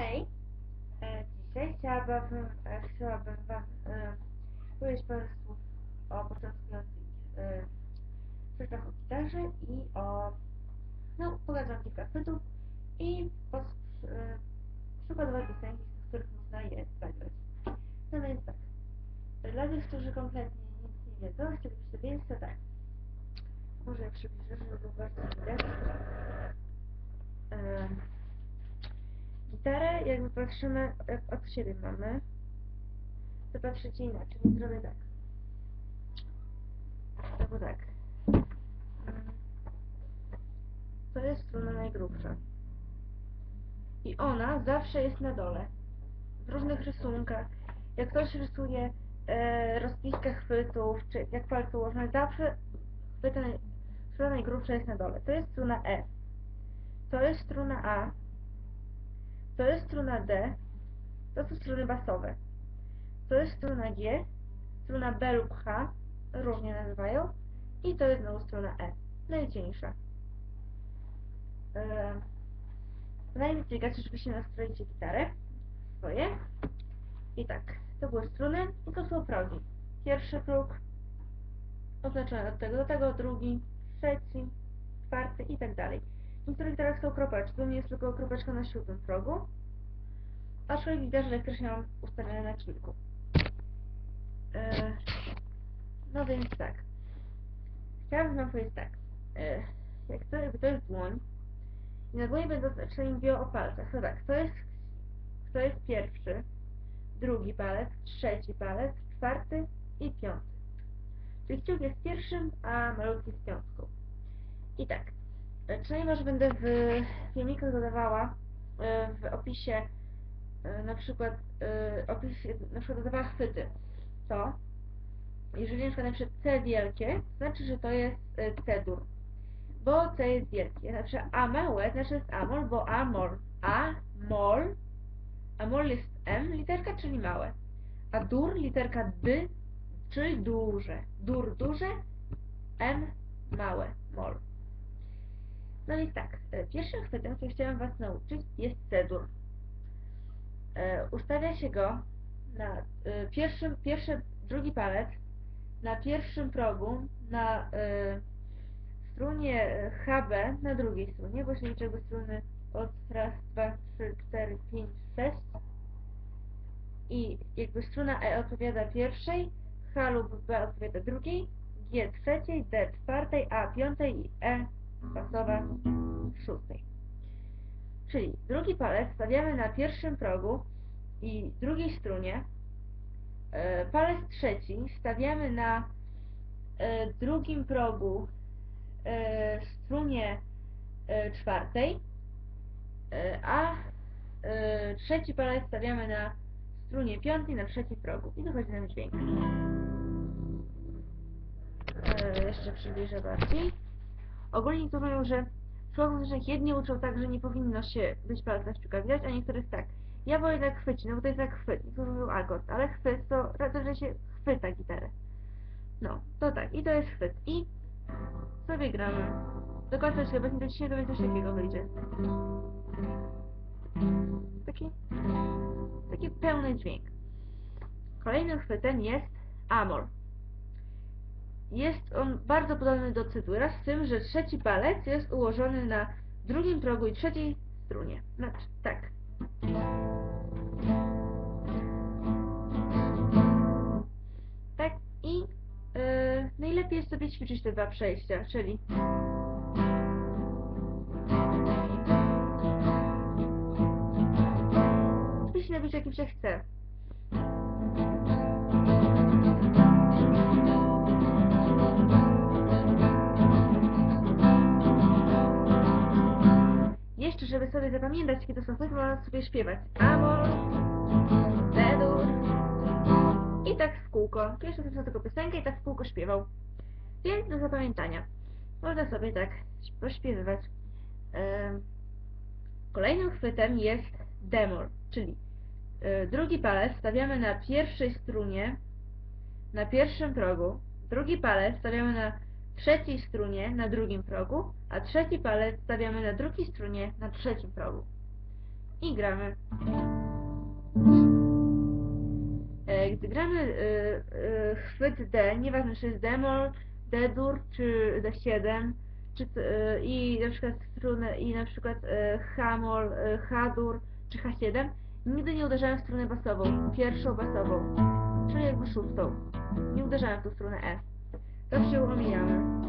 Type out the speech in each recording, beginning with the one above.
Hej, e, dzisiaj chciałabym, e, chciałabym Wam e, powiedzieć parę słów o początkujących rzeczach o gitarze i o, no, pogadam kilka chwytów i pos, e, przykładowe piosenki, z których można je zagrać. No więc tak, dla tych, którzy kompletnie nic nie wiedzą, chcielibyście wiedzieć, to tak. Może ja przybliżę, żeby było bardziej widać. Gitarę, jakby patrzymy, jak od siebie mamy, to patrzycie inaczej, więc zrobię tak. Albo tak. To jest struna najgrubsza. I ona zawsze jest na dole. W różnych rysunkach. Jak ktoś rysuje e, rozpiskę chwytów, czy jak palce ułożone, zawsze chwyta struna najgrubsza jest na dole. To jest struna E. To jest struna A. To jest struna D, to są struny basowe. To jest struna G, struna B lub H, różnie nazywają, i to jest znowu struna E, najcieńsza. Eee, najlepiej gacie, żebyście nastroicie gitarę swoje. I tak, to były struny i to są progi. Pierwszy próg, oznaczony od tego do tego, drugi, trzeci, czwarty i tak dalej. W niektórych teraz są kropeczki, u jest tylko kropeczka na siódmym progu, aczkolwiek widać, że elektrycznie mam ustawione na kilku. E, no więc tak. Chciałabym wam powiedzieć tak. E, jak to, jakby to jest dłoń i na dłoni będą znaczenie mówiło o palcach. To tak, to jest, to jest pierwszy, drugi palec, trzeci palec, czwarty i piąty. Czyli kciuk jest pierwszym, a malutki jest piątką. I tak, Przynajmniej może będę w filmikach dodawała e, w opisie e, na przykład e, opis, na przykład dodawała chwyty. To jeżeli na przykład na przykład C wielkie, to znaczy, że to jest C-dur. Bo C jest wielkie. Na przykład A małe znaczy, że jest Amol, bo Amol. A, mol, Amol jest M literka, czyli małe. A dur literka D, czyli duże. Dur duże, M małe, mol. No i tak, e, pierwszym chwytem, który chciałam Was nauczyć, jest cedur. E, ustawia się go na e, pierwszym, pierwszy, drugi palec na pierwszym progu, na strunie HB, na drugiej strunie, bo się struny od raz, dwa, trzy, cztery, pięć, sześć i jakby struna E odpowiada pierwszej, H lub B odpowiada drugiej, G trzeciej, D czwartej, A piątej i E basowa szóstej. Czyli drugi palec stawiamy na pierwszym progu i drugiej strunie. E, palec trzeci stawiamy na e, drugim progu e, strunie czwartej, a trzeci palec stawiamy na strunie piątej na trzecim progu i dochodzi nam dźwięk. Jeszcze przybliżę bardziej. Ogólnie niektórzy mówią, że w szkołach jedni uczą tak, że nie powinno się być palca kciuka widać, a niektórych tak. Ja wolę tak chwycić, no bo to jest jak chwyt. Niektórzy mówią akord, ale chwyt to raczej, że się chwyta gitarę. No, to tak. I to jest chwyt. I sobie gramy. Do końca się obecnie do dzisiaj to coś takiego wyjdzie. Taki, taki pełny dźwięk. Kolejnym chwytem jest amor. Jest on bardzo podobny do cytura, z tym, że trzeci palec jest ułożony na drugim progu i trzeciej strunie. Znaczy, tak. Tak i yy, najlepiej jest sobie ćwiczyć te dwa przejścia, czyli Oczywiście nabić jakim się chce. Jeszcze, żeby sobie zapamiętać, kiedy są chwyty, można sobie śpiewać. Amor, Dedur. I tak w kółko. Pierwszy słyszał tylko piosenkę i tak w kółko śpiewał. Więc do zapamiętania. Można sobie tak pośpiewywać. Kolejnym chwytem jest demol, czyli e, drugi palec stawiamy na pierwszej strunie, na pierwszym progu, drugi palec stawiamy na trzeciej strunie, na drugim progu, a trzeci palec stawiamy na drugiej strunie, na trzecim progu. i gramy. E, Gdy gramy e, e, chwyt D, nieważne czy jest D-moll, D-dur czy D7, czy, e, i na przykład strunę, i na przykład H-moll, H-dur czy H7, nigdy nie uderzałem w strunę basową, pierwszą basową, czyli jakby szóstą. Nie uderzałem w tą strunę E. Zawsze ją omijamy.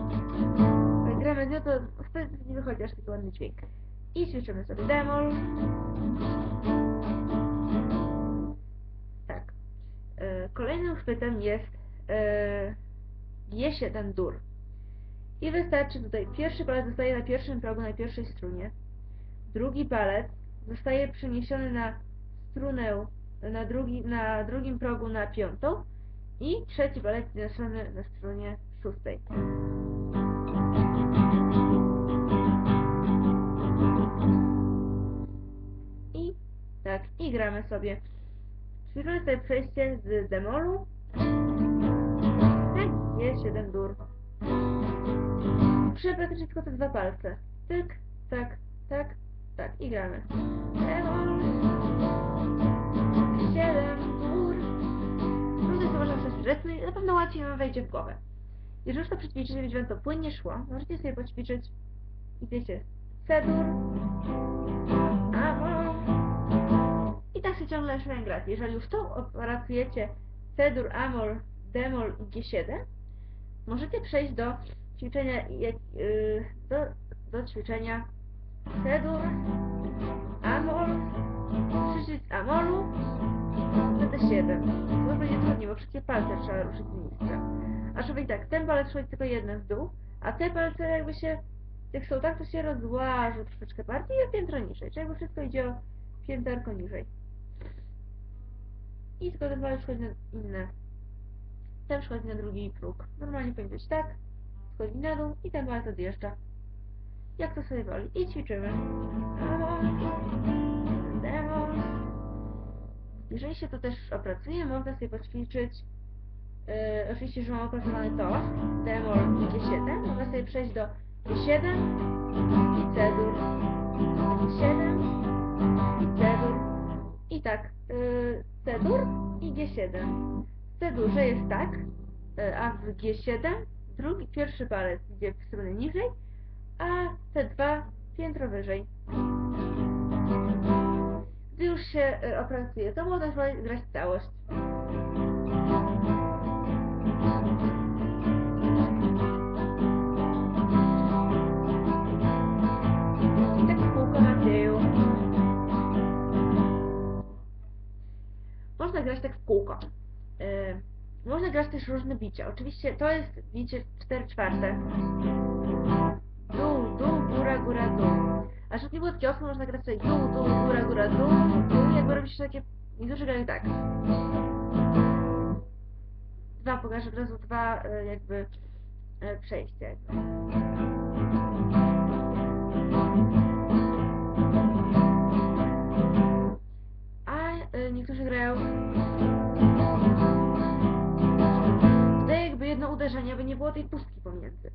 Gramy nią, to wtedy nie wychodzi aż taki ładny dźwięk. I ćwiczymy sobie demol. Tak. E, Kolejnym chwytem jest e, G7 dur. I wystarczy tutaj, pierwszy palec zostaje na pierwszym progu, na pierwszej strunie. Drugi palec zostaje przeniesiony na strunę na, drugi, na drugim progu na piątą i trzeci palec zniesiony na stronie szóstej. I tak, i gramy sobie. Ćwiczymy sobie przejście z demolu. Tak, jest 7 dur. Przy praktycznie tylko te dwa palce. Tyk, tak, tak, tak i gramy. Demol. 7 dur. Trudno jest uważam coś rzeczny, na pewno łatwiej wejdzie w głowę. Jeżeli już to przećwiczycie, będzie wam to płynnie szło, możecie sobie poćwiczyć i wiecie, C-dur, Amol i tak się ciągle grać. Jeżeli już to opracujecie C-dur, Amol, Demol i G7, możecie przejść do ćwiczenia yy, do, do ćwiczenia C-dur, Amol, przycisk Amolu, CD7. Będzie trudniej, bo wszystkie palce trzeba ruszyć z miejsca. A żeby i tak, ten palec szło tylko jeden w dół, a te palce jakby się, jak są tak, to się rozłażą troszeczkę bardziej i piętro niżej. Czyli jakby wszystko idzie o pięterko niżej. I tylko ten palec schodzi na inne. Ten schodzi na drugi próg. Normalnie powinno być tak, schodzi na dół i ten palec odjeżdża. Jak to sobie woli. I ćwiczymy. Jeżeli się to też opracuje, można sobie poćwiczyć, yy, oczywiście, że mam opracowany to, demol i G7, można sobie przejść do G7 i C-dur, G7 i C-dur i tak, yy, i G7. W C-durze jest tak, yy, a w G7 drugi, pierwszy palec idzie w stronę niżej, a C2 piętro wyżej. Już się y, opracuje, to można grać całość. Tak w kółko. Można grać tak w kółko. Y, można grać też różne bicia. Oczywiście to jest bicie 4 czwarte. Dół, dół, góra, góra, dół. A nie było takie ostre, można grać sobie dół, dół, góra, góra, dół, dół, jakby robi się takie, niektórzy grają tak. Dwa, pokażę od razu dwa e, jakby e, przejścia. Jakby. A e, niektórzy grają tutaj jakby jedno uderzenie, by nie było tej pustki pomiędzy.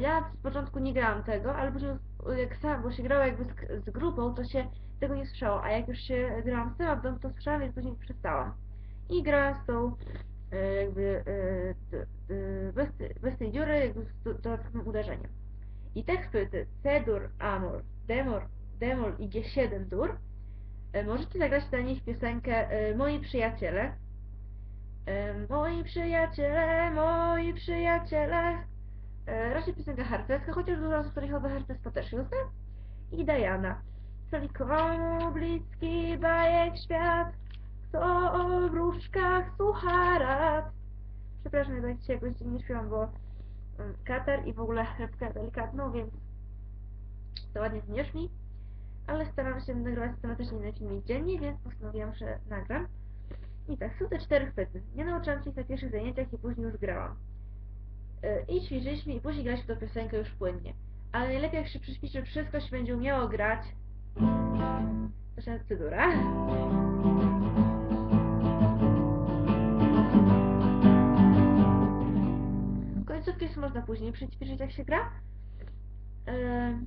Ja z początku nie grałam tego, ale później jak sam, bo się grało jakby z, z grupą, to się tego nie słyszało, a jak już się grałam w domu, to słyszałam, więc później przestałam. I grałam z tą e, jakby e, bez, bez tej dziury, jakby z do- dodatkowym uderzeniem. I te chwyty C-dur, Amor, Demor, Demol i G7 dur e, możecie zagrać na nich piosenkę Moi przyjaciele. Moi przyjaciele, moi przyjaciele, raczej piosenka harcerska, chociaż dużo osób, które chodzą harcerstwo też zna. I Diana. Czyli komu bliski bajek świat, kto o wróżkach słucha rad. Przepraszam, jak dzisiaj jakoś nie śpiewam, bo um, katar i w ogóle chrapkę delikatną, więc to ładnie zmierz mi. Ale staram się nagrywać systematycznie na filmie dziennie, więc postanowiłam, że nagram. I tak, są te cztery chwyty. Nie nauczyłam się na pierwszych zajęciach i później już grałam. E, i ćwiczyliśmy i później graliśmy tą piosenkę już płynnie. Ale najlepiej jak się przyspiszy, wszystko się będzie umiało grać. Nasza procedura. Końcówki już można później przećwiczyć jak się gra. Em,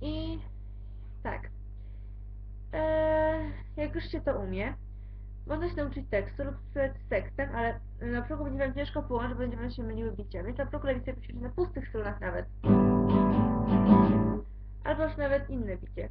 I tak. E, jak już się to umie, można się nauczyć tekstu lub z tekstem, ale na progu będzie Wam ciężko połączyć, bo będziemy się myliły bicia, więc na progu sobie poćwiczyć na pustych stronach nawet. Albo już nawet inne bicie.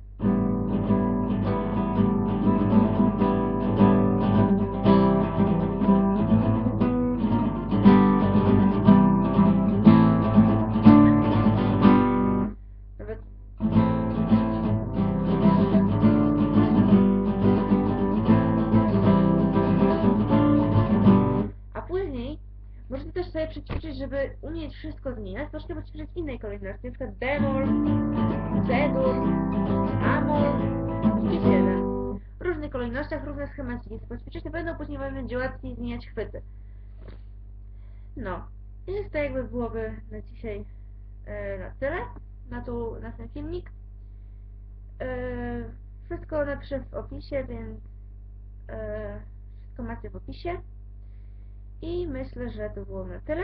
Możecie w innej kolejności, przykład bemol, C-dur, amol i G7. W różnych kolejnościach, różne schemaciki poćwiczyć, pewno później Wam będzie łatwiej zmieniać chwyty. No, i to jakby byłoby na dzisiaj e, na tyle, na, tu, na ten filmik. E, wszystko napiszę w opisie, więc e, wszystko macie w opisie. I myślę, że to było na tyle.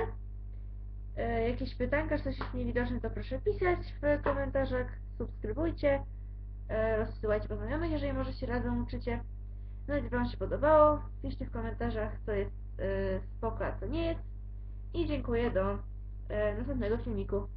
E, jakieś pytanka, coś jest niewidoczne, to proszę pisać w komentarzach. Subskrybujcie, e, rozsyłajcie po znajomych, jeżeli może się razem uczycie. No i Wam się podobało, piszcie w komentarzach, co jest e, spoko, a co nie jest. I dziękuję do następnego filmiku.